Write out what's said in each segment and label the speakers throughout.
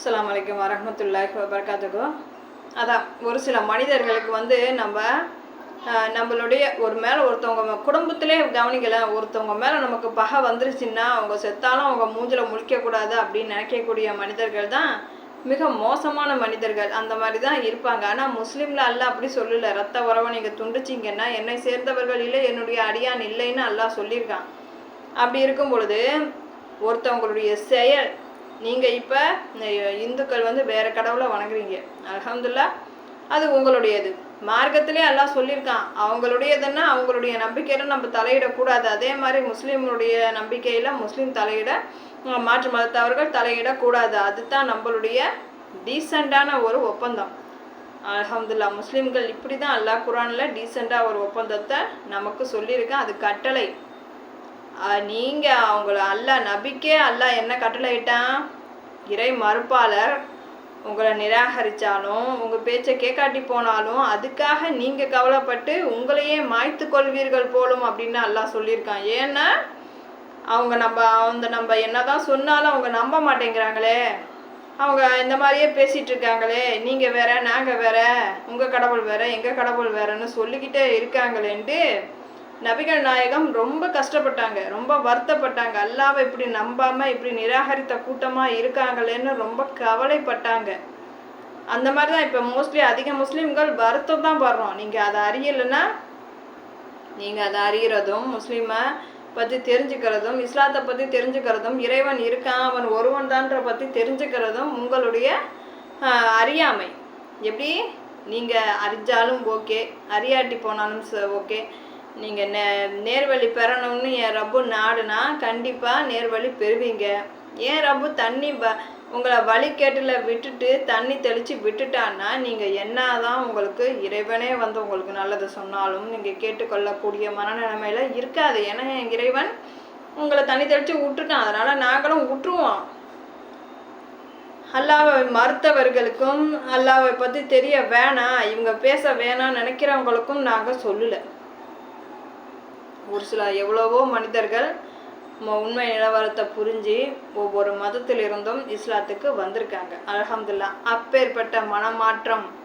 Speaker 1: அஸ்லாம் வலைக்கம் வரஹ்மத்துல்லாஹி வபரகாத்துக்கு அதான் ஒரு சில மனிதர்களுக்கு வந்து நம்ம நம்மளுடைய ஒரு மேலே ஒருத்தவங்க குடும்பத்திலே கவனிக்கல ஒருத்தவங்க மேலே நமக்கு பகை வந்துருச்சுன்னா அவங்க செத்தாலும் அவங்க மூஞ்சில் முழிக்கக்கூடாது அப்படின்னு நினைக்கக்கூடிய மனிதர்கள் தான் மிக மோசமான மனிதர்கள். அந்த மாதிரி தான் இருப்பாங்க. ஆனால் முஸ்லீமில் அல்ல அப்படி சொல்லல. ரத்த உறவை நீங்கள் துண்டிச்சிங்கன்னா என்னை சேர்ந்தவர்கள் இல்லை என்னுடைய அடியான் இல்லைன்னு அல்லா சொல்லியிருக்கான். அப்படி இருக்கும் பொழுது ஒருத்தவங்களுடைய செயல் நீங்கள் இப்போ இந்துக்கள் வந்து வேறு கடவுளை வணங்குறீங்க. அலமதுல்லா அது உங்களுடையது. மார்க்கத்திலே எல்லாம் சொல்லியிருக்கான். அவங்களுடையதுன்னா அவங்களுடைய நம்பிக்கையில நம்ம தலையிடக்கூடாது. அதே மாதிரி முஸ்லீம்களுடைய நம்பிக்கையில் முஸ்லீம் தலையிட மாற்று மதத்தவர்கள் தலையிடக்கூடாது. அதுதான் நம்மளுடைய டீசெண்டான ஒரு ஒப்பந்தம். அலமதுல்லா முஸ்லீம்கள் இப்படி தான் அல்லாஹ் குரானில் டீசெண்டாக ஒரு ஒப்பந்தத்தை நமக்கு சொல்லியிருக்கேன். அது கட்டளை. நீங்கள் நீங்க அவங்கள அல்லாஹ் நபிக்கே அல்லாஹ் என்ன கட்டளையிட்டான்? இறை மறுப்பாளர் உங்களை நிராகரிச்சாலும் உங்கள் பேச்சை கேட்காட்டி போனாலும் அதுக்காக நீங்கள் கவலைப்பட்டு உங்களையே மாய்த்து கொள்வீர்கள் போலும் அப்படின்னு அல்லாஹ் சொல்லியிருக்கான். ஏன்னா அவங்க நம்ம அந்த நம்ம என்ன தான் சொன்னாலும் அவங்க நம்ப மாட்டேங்கிறாங்களே. அவங்க இந்த மாதிரியே பேசிகிட்டு இருக்காங்களே. நீங்கள் வேற நாங்கள் வேற உங்கள் கடவுள் வேற எங்கள் கடவுள் வேறன்னு சொல்லிக்கிட்டே இருக்காங்களேன்ட்டு நபிகள் நாயகம் ரொம்ப கஷ்டப்பட்டாங்க ரொம்ப வருத்தப்பட்டாங்க. அல்லாவை இப்படி நம்பாமல் இப்படி நிராகரித்த கூட்டமாக இருக்காங்களேன்னு ரொம்ப கவலைப்பட்டாங்க. அந்த மாதிரி தான் இப்போ மோஸ்ட்லி அதிக முஸ்லீம்கள் வருத்தம் தான் படுறோம். நீங்கள் அதை அறியலைன்னா நீங்கள் அதை அறியறதும் முஸ்லீமை பற்றி தெரிஞ்சுக்கிறதும் இஸ்லாத்தை பற்றி தெரிஞ்சுக்கிறதும் இறைவன் இருக்கான் அவன் ஒருவன் தான்ற பற்றி தெரிஞ்சுக்கிறதும் உங்களுடைய அறியாமை. எப்படி? நீங்கள் அறிஞ்சாலும் ஓகே அறியாட்டி போனாலும் ஓகே நீங்கள் நே நேர்வழி பெறணும்னு என் ரப்பு நாடுனா கண்டிப்பாக நேர்வழி பெறுவீங்க. ஏன் ரப்பு தண்ணி வ உங்களை வழிகேட்டில் விட்டுட்டு தண்ணி தெளித்து விட்டுட்டான்னா நீங்கள் என்னதான் உங்களுக்கு இறைவனே வந்து உங்களுக்கு நல்லது சொன்னாலும் நீங்கள் கேட்டுக்கொள்ளக்கூடிய மனநிலைமையில் இருக்காது. ஏன்னா என் இறைவன் உங்களை தண்ணி தெளித்து விட்டுட்டான். அதனால் நாங்களும் விட்டுருவோம் அல்லாவை மறுத்தவர்களுக்கும் அல்லாவை பற்றி தெரிய வேணாம். இவங்க பேச வேணாம்னு நினைக்கிறவங்களுக்கும் நாங்கள் சொல்லலை. ஒரு சில எவ்வளவோ மனிதர்கள் ம- உண்மை நிலவரத்தை புரிஞ்சு ஒவ்வொரு மதத்திலிருந்தும் இஸ்லாத்துக்கு வந்திருக்காங்க. அலகம்துல்லா அப்பேற்பட்ட மனமாற்றம்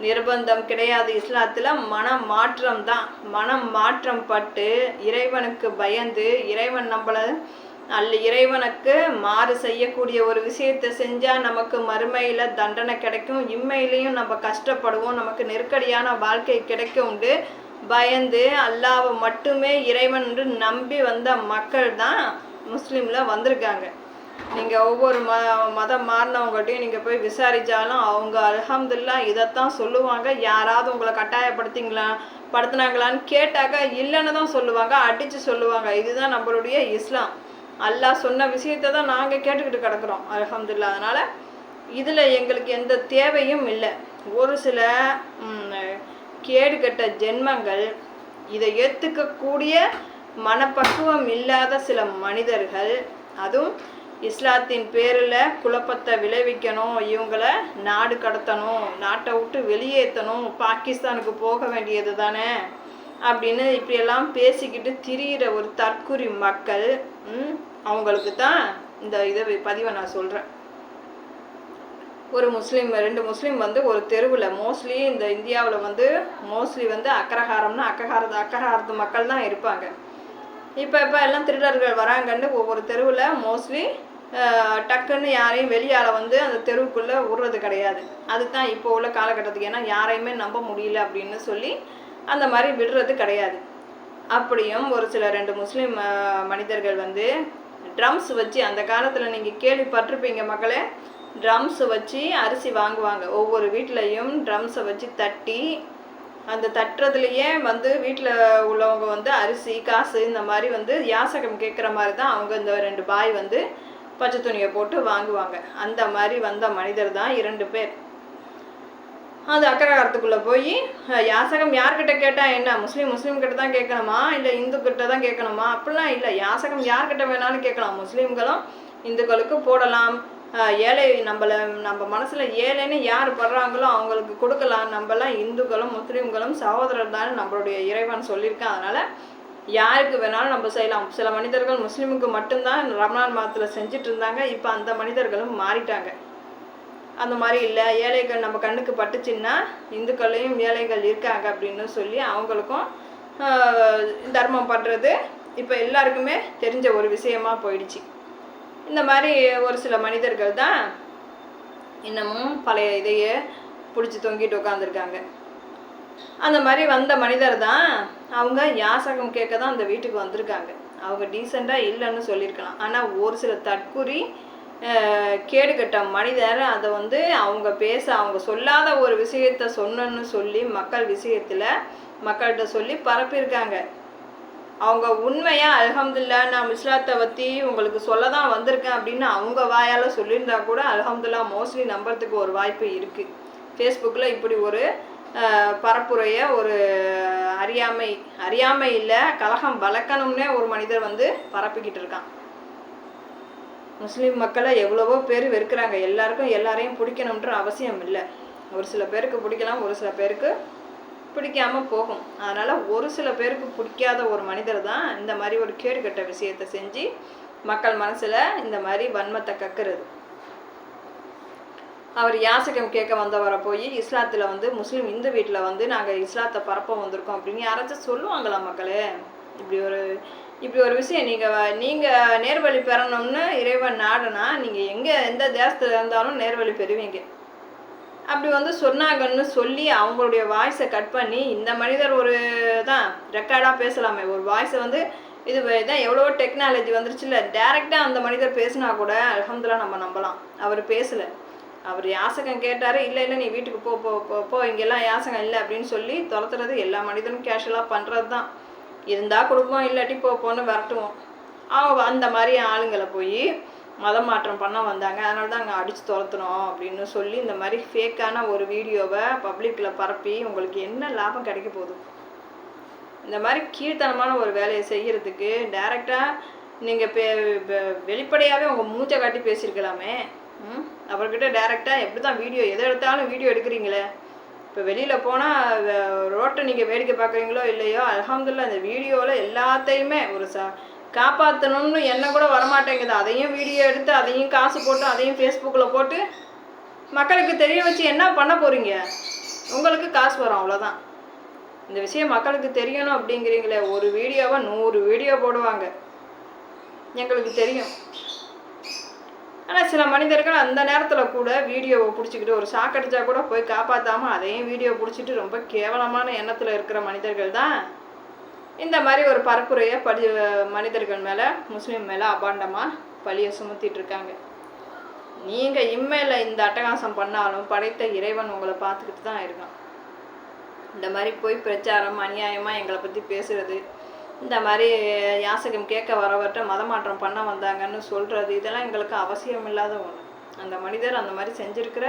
Speaker 1: நிர்பந்தம் கிடையாது. இஸ்லாத்தில் மனமாற்றம் தான். மனம் மாற்றம் பட்டு இறைவனுக்கு பயந்து இறைவன் நம்மளை அல்ல இறைவனுக்கு மாறு செய்யக்கூடிய ஒரு விஷயத்தை செஞ்சால் நமக்கு மறுமையில் தண்டனை கிடைக்கும். இம்மையிலையும் நம்ம கஷ்டப்படுவோம். நமக்கு நெருக்கடியான வாழ்க்கை கிடைக்கும் உண்டு. பயந்து அல்லாவை மட்டுமே இறைவன் என்று நம்பி வந்த மக்கள் தான் முஸ்லீமில் வந்திருக்காங்க. நீங்கள் ஒவ்வொரு ம மதம் மாறினவங்கள்ட்டையும் நீங்கள் போய் விசாரித்தாலும் அவங்க அலமதுல்லா இதைத்தான் சொல்லுவாங்க. யாராவது உங்களை கட்டாயப்படுத்திங்களா படுத்துனாங்களான்னு கேட்டாக்கா இல்லைன்னு தான் சொல்லுவாங்க அடித்து சொல்லுவாங்க. இதுதான் நம்மளுடைய இஸ்லாம். அல்லாஹ் சொன்ன விஷயத்தை தான் நாங்கள் கேட்டுக்கிட்டு கிடக்குறோம் அலமதுல்லா அதனால் இதில் எங்களுக்கு எந்த தேவையும் இல்லை. ஒரு சில கேடுகெட்ட ஜென்மங்கள். இதை ஏற்றுக்கக்கூடிய மனப்பக்குவம் இல்லாத சில மனிதர்கள். அதுவும் இஸ்லாத்தின் பேரில் குழப்பத்தை விளைவிக்கணும் இவங்களை நாடு கடத்தணும் நாட்டை விட்டு வெளியேற்றணும் பாகிஸ்தானுக்கு போக வேண்டியது தானே? அப்படின்னு இப்படியெல்லாம் பேசிக்கிட்டு திரியிற ஒரு தற்குறி மக்கள் அவங்களுக்கு தான் இந்த இதை பதிவை நான் சொல்கிறேன் ஒரு முஸ்லீம் ரெண்டு முஸ்லீம் வந்து ஒரு தெருவில். மோஸ்ட்லி இந்த இந்தியாவில் வந்து மோஸ்ட்லி வந்து அக்கரஹாரம்னா அக்ககாரத்து அக்கரஹாரத்து மக்கள் தான் இருப்பாங்க. இப்போ இப்போ எல்லாம் திருடர்கள் வராங்கன்னு ஒவ்வொரு தெருவில் மோஸ்ட்லி டக்குன்னு யாரையும் வெளியால் வந்து அந்த தெருவுக்குள்ளே விடுறது கிடையாது. அதுதான் இப்போ உள்ள காலகட்டத்துக்கு. ஏன்னா யாரையுமே நம்ப முடியல அப்படின்னு சொல்லி அந்த மாதிரி விடுறது கிடையாது. அப்படியும் ஒரு சில ரெண்டு முஸ்லீம் மனிதர்கள் வந்து ட்ரம்ஸ் வச்சு அந்த காலத்தில் நீங்கள் கேள்விப்பட்டிருப்பீங்க மக்களே. ட்ரம்ஸை வச்சு அரிசி வாங்குவாங்க. ஒவ்வொரு வீட்லேயும் ட்ரம்ஸை வச்சு தட்டி அந்த தட்டுறதுலையே வந்து வீட்டில் உள்ளவங்க வந்து அரிசி காசு இந்த மாதிரி வந்து யாசகம் கேட்குற மாதிரி தான் அவங்க இந்த ரெண்டு பாய் வந்து பச்சை துணியை போட்டு வாங்குவாங்க. அந்த மாதிரி வந்த மனிதர் தான் இரண்டு பேர். அது அக்கரகாரத்துக்குள்ளே போய் யாசகம் யார்கிட்ட கேட்டால் என்ன? முஸ்லீம் முஸ்லீம் கிட்ட தான் கேட்கணுமா இல்லை இந்து கிட்ட தான் கேட்கணுமா அப்படிலாம் இல்லை. யாசகம் யார்கிட்ட வேணாலும் கேட்கலாம் முஸ்லீம்களும் இந்துக்களுக்கு போடலாம். ஏழை நம்மள நம்ம மனசில் ஏழைன்னு யார் படுறாங்களோ அவங்களுக்கு கொடுக்கலாம். நம்மலாம் இந்துக்களும் முஸ்லீம்களும் சகோதரர் தான் நம்மளுடைய இறைவன் சொல்லியிருக்கான். அதனால் யாருக்கு வேணாலும் நம்ம செய்யலாம். சில மனிதர்கள் முஸ்லீமுக்கு மட்டும்தான் ரமணான் மாதத்தில் செஞ்சுட்டு இருந்தாங்க. இப்போ அந்த மனிதர்களும் மாறிட்டாங்க. அந்த மாதிரி இல்லை. ஏழைகள் நம்ம கண்ணுக்கு பட்டுச்சுன்னா இந்துக்கள்லையும் ஏழைகள் இருக்காங்க அப்படின்னு சொல்லி அவங்களுக்கும் தர்மம் பண்ணுறது இப்போ எல்லாருக்குமே தெரிஞ்ச ஒரு விஷயமா போயிடுச்சு. இந்த மாதிரி ஒரு சில மனிதர்கள் தான் இன்னமும் பழைய இதையே பிடிச்சி தொங்கிட்டு உட்காந்துருக்காங்க அந்த மாதிரி வந்த மனிதர் தான் அவங்க யாசகம் கேட்க தான் அந்த வீட்டுக்கு வந்திருக்காங்க. அவங்க டீசெண்டாக இல்லைன்னு சொல்லியிருக்கலாம். ஆனால் ஒரு சில தற்குறி கேடுகட்ட மனிதர் அதை வந்து அவங்க பேச அவங்க சொல்லாத ஒரு விஷயத்த சொன்னன்னு சொல்லி மக்கள் விஷயத்தில் மக்கள்கிட்ட சொல்லி பரப்பியிருக்காங்க. அவங்க உண்மையா அல்ஹம்துல்லா நான் இஸ்லாத்தை பற்றி உங்களுக்கு சொல்ல தான் வந்திருக்கேன் அப்படின்னு அவங்க வாயால் சொல்லியிருந்தா கூட அல்ஹம்துல்லா மோஸ்ட்லி நம்புறதுக்கு ஒரு வாய்ப்பு இருக்குது ஃபேஸ்புக்கில் இப்படி ஒரு அஹ், பரப்புரைய ஒரு அறியாமை அறியாமை இல்லை கலகம் வளர்க்கணும்னே ஒரு மனிதர் வந்து பரப்பிக்கிட்டு இருக்கான். முஸ்லீம் மக்களை எவ்வளவோ பேர் வெறுக்கிறாங்க. எல்லாருக்கும் எல்லாரையும் பிடிக்கணுன்ற அவசியம் இல்லை. ஒரு சில பேருக்கு பிடிக்கலாம் ஒரு சில பேருக்கு பிடிக்காம போகும். அதனால் ஒரு சில பேருக்கு பிடிக்காத ஒரு மனிதர் தான் இந்த மாதிரி ஒரு கேடுகட்ட விஷயத்தை செஞ்சு மக்கள் மனசில் இந்த மாதிரி வன்மத்தை கக்குறது. அவர் யாசகம் கேட்க வந்தவரை போய் இஸ்லாத்தில் வந்து முஸ்லீம் இந்து வீட்டில் வந்து நாங்கள் இஸ்லாத்தை பரப்ப வந்திருக்கோம் அப்படின்னு யாராச்சும் சொல்லுவாங்களா மக்களே? இப்படி ஒரு இப்படி ஒரு விஷயம் நீங்கள் நீங்கள் நேர்வழி பெறணும்னு இறைவன் நாடுனா நீங்கள் எங்கே எந்த தேசத்தில் இருந்தாலும் நேர்வழி பெறுவீங்க. அப்படி வந்து சொன்னாங்கன்னு சொல்லி அவங்களுடைய வாய்ஸை கட் பண்ணி இந்த மனிதர் ஒரு தான் ரெக்கார்டாக பேசலாமே. ஒரு வாய்ஸை வந்து இது தான் எவ்வளோ டெக்னாலஜி வந்துருச்சுல்ல. டேரெக்டாக அந்த மனிதர் பேசினா கூட அல்ஹம்துலில்லாஹ் நம்ம நம்பலாம். அவர் பேசலை. அவர் யாசகம் கேட்டார் இல்லை இல்லை நீ வீட்டுக்கு போ போ போ போ இங்கெல்லாம் யாசகம் இல்லை அப்படின்னு சொல்லி துரத்துறது எல்லா மனிதனும் கேஷுவலாக பண்ணுறது தான். இருந்தால் கொடுப்போம் இல்லாட்டி போ போன்னு விரட்டுவோம். அவங்க அந்த மாதிரி ஆளுங்களை போய் மதம் மாற்றம் பண்ண வந்தாங்க. அதனால தான் அங்கே அடித்து துரத்துனோம் அப்படின்னு சொல்லி இந்த மாதிரி ஃபேக்கான ஒரு வீடியோவை பப்ளிக்கில் பரப்பி உங்களுக்கு என்ன லாபம் கிடைக்க போகுது? இந்த மாதிரி கீழ்த்தனமான ஒரு வேலையை செய்கிறதுக்கு டைரெக்டாக நீங்கள் பே வெளிப்படையாகவே உங்கள் மூச்சை காட்டி பேசியிருக்கலாமே. ம்? அவர்கிட்ட டேரெக்டாக எப்படி தான் வீடியோ எதை எடுத்தாலும் வீடியோ எடுக்கிறீங்களே? இப்போ வெளியில் போனால் ரோட்டை நீங்கள் வேடிக்கை பார்க்குறீங்களோ இல்லையோ அல்ஹம்துலில்லாஹ் இந்த வீடியோவில் எல்லாத்தையுமே ஒரு ச காப்பாற்றணும்னு என்ன கூட வரமாட்டேங்குது. அதையும் வீடியோ எடுத்து அதையும் காசு போட்டு அதையும் ஃபேஸ்புக்கில் போட்டு மக்களுக்கு தெரிய வச்சு என்ன பண்ண போகிறீங்க உங்களுக்கு காசு வரும் அவ்வளோதான் இந்த விஷயம் மக்களுக்கு தெரியணும் அப்படிங்கிறீங்களே ஒரு வீடியோவை நூறு வீடியோ போடுவாங்க. எங்களுக்கு தெரியும். ஆனால் சில மனிதர்கள் அந்த நேரத்தில் கூட வீடியோவை பிடிச்சிக்கிட்டு ஒரு சாக்கடிச்சா கூட போய் காப்பாற்றாமல் அதையும் வீடியோ பிடிச்சிட்டு ரொம்ப கேவலமான எண்ணத்தில் இருக்கிற மனிதர்கள் தான் இந்த மாதிரி ஒரு பரப்புரையை படி மனிதர்கள் மேலே முஸ்லீம் மேலே அபாண்டமாக பழியை சுமத்திட்டு இருக்காங்க. நீங்கள் இம்மையில் இந்த அட்டகாசம் பண்ணாலும் படைத்த இறைவன் உங்களை பார்த்துக்கிட்டு தான் இருக்கான். இந்த மாதிரி போய் பிரச்சாரம் அநியாயமாக எங்களை பற்றி பேசுகிறது இந்த மாதிரி யாசகம் கேட்க வரவர்கிட்ட மதமாற்றம் பண்ண வந்தாங்கன்னு சொல்கிறது இதெல்லாம் எங்களுக்கு அவசியம் இல்லாத ஒன்று அந்த மனிதர் அந்த மாதிரி செஞ்சுருக்கிற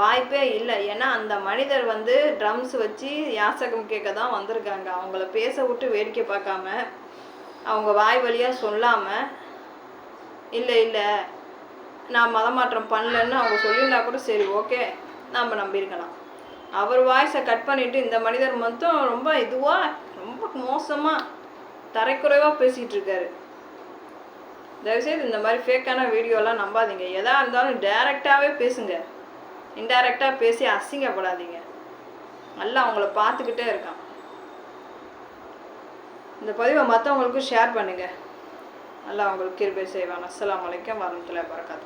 Speaker 1: வாய்ப்பே இல்லை. ஏன்னா அந்த மனிதர் வந்து ட்ரம்ஸ் வச்சு யாசகம் கேட்க தான் வந்திருக்காங்க. அவங்கள பேச விட்டு வேடிக்கை பார்க்காம அவங்க வாய் வழியாக சொல்லாமல் இல்லை இல்லை நான் மதமாற்றம் பண்ணலன்னு அவங்க சொல்லியிருந்தா கூட சரி ஓகே நாம் நம்பியிருக்கலாம். அவர் வாய்ஸை கட் பண்ணிவிட்டு இந்த மனிதர் மட்டும் ரொம்ப இதுவாக ரொம்ப மோசமாக தரைக்குறைவாக பேசிகிட்டு இருக்காரு தயவுசெய்து இந்த மாதிரி ஃபேக்கான வீடியோலாம் நம்பாதீங்க. எதாக இருந்தாலும் டைரெக்டாகவே பேசுங்கள் இன்டைரக்டாக பேசி அசிங்கப்படாதீங்க. நல்லா அவங்கள பார்த்துக்கிட்டே இருக்கான். இந்த பதிவை மற்றவங்களுக்கும் ஷேர் பண்ணுங்கள் நல்லா அவங்களுக்கு கிருபை செய்வான். அஸ்லாம் அலைக்கும் வரமத்துல்லாஹி பறக்காது